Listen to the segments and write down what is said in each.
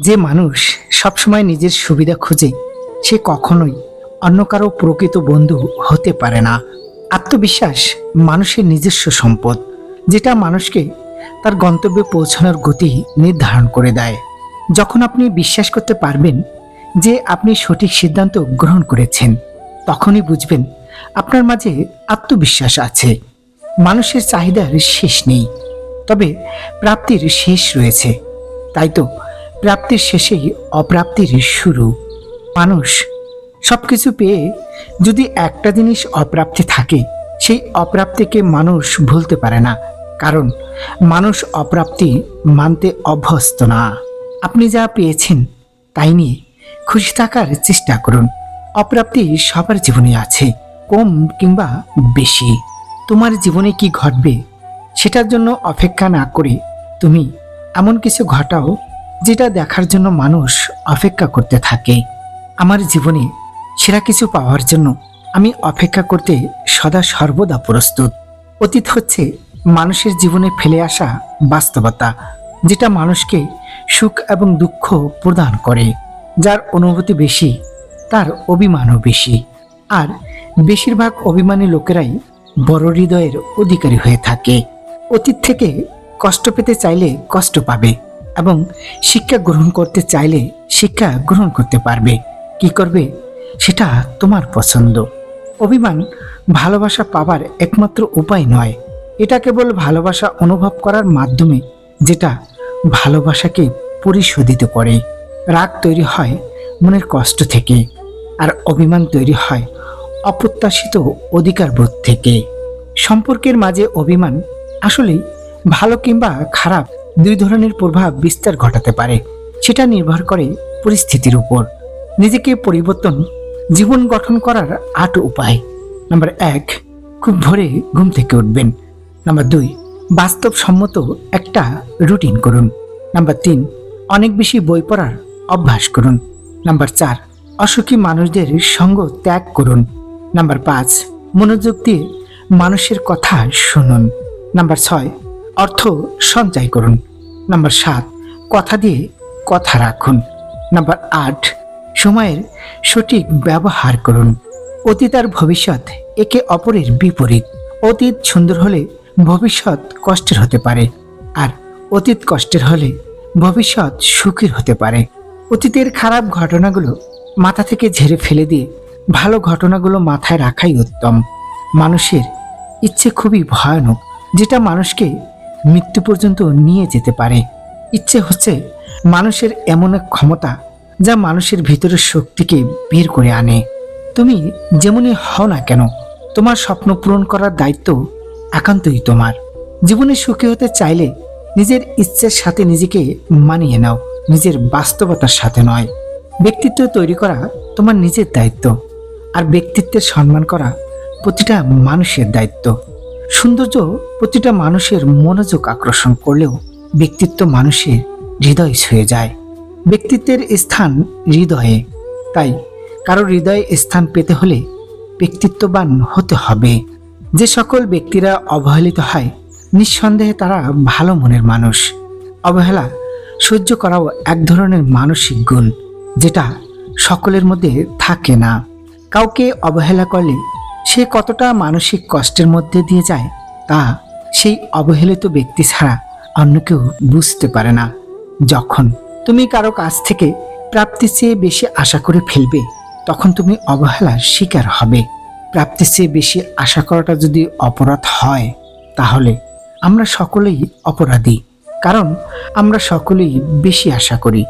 যে মানুষ সবসময় নিজের সুবিধা খোঁজে, সে কখনোই অন্য কারও প্রকৃত বন্ধু হতে পারে না। আত্মবিশ্বাস মানুষের নিজস্ব সম্পদ, যেটা মানুষকে তার গন্তব্যে পৌঁছানোর গতি নির্ধারণ করে দেয়। যখন আপনি বিশ্বাস করতে পারবেন যে আপনি সঠিক সিদ্ধান্ত গ্রহণ করেছেন, তখনই বুঝবেন আপনার মাঝে আত্মবিশ্বাস আছে। মানুষের চাহিদার শেষ নেই, তবে প্রাপ্তির শেষ রয়েছে। তাই তো প্রাপ্তির শেষেই অপ্রাপ্তির শুরু। মানুষ সব কিছু পেয়ে যদি একটা জিনিস অপ্রাপ্তি থাকে, সেই অপ্রাপ্তিকে মানুষ ভুলতে পারে না। কারণ মানুষ অপ্রাপ্তি মানতে অভ্যস্ত না। আপনি যা পেয়েছেন, তাই নিয়ে খুশি থাকার চেষ্টা করুন। অপ্রাপ্তি সবার জীবনে আছে, কম কিংবা বেশি। তোমার জীবনে কি ঘটবে, সেটার জন্য অপেক্ষা না করে তুমি এমন কিছু ঘটাও যেটা দেখার জন্য মানুষ অপেক্ষা করতে থাকে। আমার জীবনে সেরা কিছু পাওয়ার জন্য আমি অপেক্ষা করতে সদা সর্বদা প্রস্তুত। অতীত হচ্ছে মানুষের জীবনে ফেলে আসা বাস্তবতা, যেটা মানুষকে সুখ এবং দুঃখ প্রদান করে, যার অনুভূতি বেশি, তার অভিমানও বেশি। আর বেশিরভাগ অভিমানী লোকেরাই বড় হৃদয়ের অধিকারী হয়ে থাকে। অতীত থেকে কষ্ট পেতে চাইলে কষ্ট পাবে। এবং শিক্ষা গ্রহণ করতে চাইলে শিক্ষা গ্রহণ করতে পারবে। কি করবে? সেটা তোমার পছন্দ। অভিমান ভালোবাসা পাবার একমাত্র উপায় নয়। এটা কেবল ভালোবাসা অনুভব করার মাধ্যমে যেটা ভালোবাসাকে পরিশোধিত করে। রাগ তৈরি হয় মনের কষ্ট থেকে, আর অভিমান তৈরি হয় অপ্রত্যাশিত অধিকার বোধ থেকে। সম্পর্কের মাঝে অভিমান আসলেই ভালো কিংবা খারাপ দুই ধরনের প্রভাব বিস্তার ঘটাতে পারে। সেটা নির্ভর করে পরিস্থিতির উপর। নিজেকে পরিবর্তন, জীবন গঠন করার আট উপায়। নাম্বার এক, খুব ভোরে ঘুম থেকে উঠবেন। নাম্বার দুই, বাস্তবসম্মত একটা রুটিন করুন। নাম্বার তিন, অনেক বেশি বই পড়ার অভ্যাস করুন। নাম্বার চার, অসুখী মানুষদের সঙ্গ ত্যাগ করুন। নাম্বার পাঁচ, মনোযোগ দিয়ে মানুষের কথা শুনুন। নাম্বার ছয়, অর্থ সঞ্চয় করুন। নাম্বার সাত, কথা দিয়ে কথা রাখুন। নাম্বার আট, সময়ের সঠিক ব্যবহার করুন। অতীত আর ভবিষ্যৎ একে অপরের বিপরীত। অতীত সুন্দর হলে ভবিষ্যৎ কষ্টের হতে পারে আর অতীত কষ্টের হলে ভবিষ্যৎ সুখের হতে পারে। অতীতের খারাপ ঘটনাগুলো মাথা থেকে ঝেড়ে ফেলে দিয়ে ভালো ঘটনাগুলো মাথায় রাখাই উত্তম। মানুষের ইচ্ছে খুবই ভয়ানক, যেটা মানুষকে মৃত্যু পর্যন্ত নিয়ে যেতে পারে। ইচ্ছে হচ্ছে মানুষের এমন এক ক্ষমতা যা মানুষের ভিতরের শক্তিকে বের করে আনে। তুমি যেমনই হও না কেন, তোমার স্বপ্ন পূরণ করার দায়িত্ব একান্তই তোমার। জীবনে সুখী হতে চাইলে নিজের ইচ্ছের সাথে নিজেকে মানিয়ে নাও, নিজের বাস্তবতার সাথে নয়। ব্যক্তিত্ব তৈরি করা তোমার নিজের দায়িত্ব, আর ব্যক্তিত্বের সম্মান করা প্রতিটা মানুষের দায়িত্ব। সৌন্দর্য প্রতিটা মানুষের মনোযোগ আকর্ষণ করলেও ব্যক্তিত্ব মানুষের হৃদয় ছুঁয়ে যায়। ব্যক্তিত্বের স্থান হৃদয়ে। তাই কারও হৃদয়ে স্থান পেতে হলে ব্যক্তিত্ববান হতে হবে। যে সকল ব্যক্তিরা অবহেলিত হয়, নিঃসন্দেহে তারা ভালো মনের মানুষ। অবহেলা সহ্য করাও এক ধরনের মানসিক গুণ, যেটা সকলের মধ্যে থাকে না। কাউকে অবহেলা করলে সে কতটা মানসিক কষ্টের মধ্যে দিয়ে যায় তা সেই অবহেলিত ব্যক্তি ছাড়া অন্য কেউ বুঝতে পারে না। যখন তুমি কারও কাছ থেকে প্রাপ্তির চেয়ে বেশি আশা করে ফেলবে, তখন তুমি অবহেলার শিকার হবে। প্রাপ্তির চেয়ে বেশি আশা করাটা যদি অপরাধ হয়, তাহলে আমরা সকলেই অপরাধী, কারণ আমরা সকলেই বেশি আশা করি।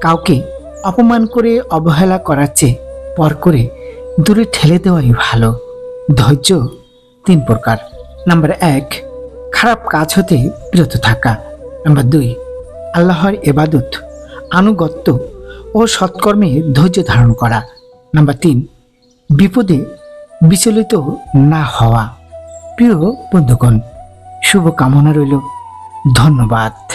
কাউকে অপমান করে অবহেলা করার চেয়ে পর করে দূরে ঠেলে দেওয়াই ভালো। ধৈর্য তিন প্রকার। নাম্বার এক, খারাপ কাজ হতে বিরত থাকা। নাম্বার দুই, আল্লাহর এবাদত, আনুগত্য ও সৎকর্মে ধৈর্য ধারণ করা। নাম্বার তিন, বিপদে বিচলিত না হওয়া। প্রিয় বন্ধুগণ শুভ কামনা রইল। ধন্যবাদ।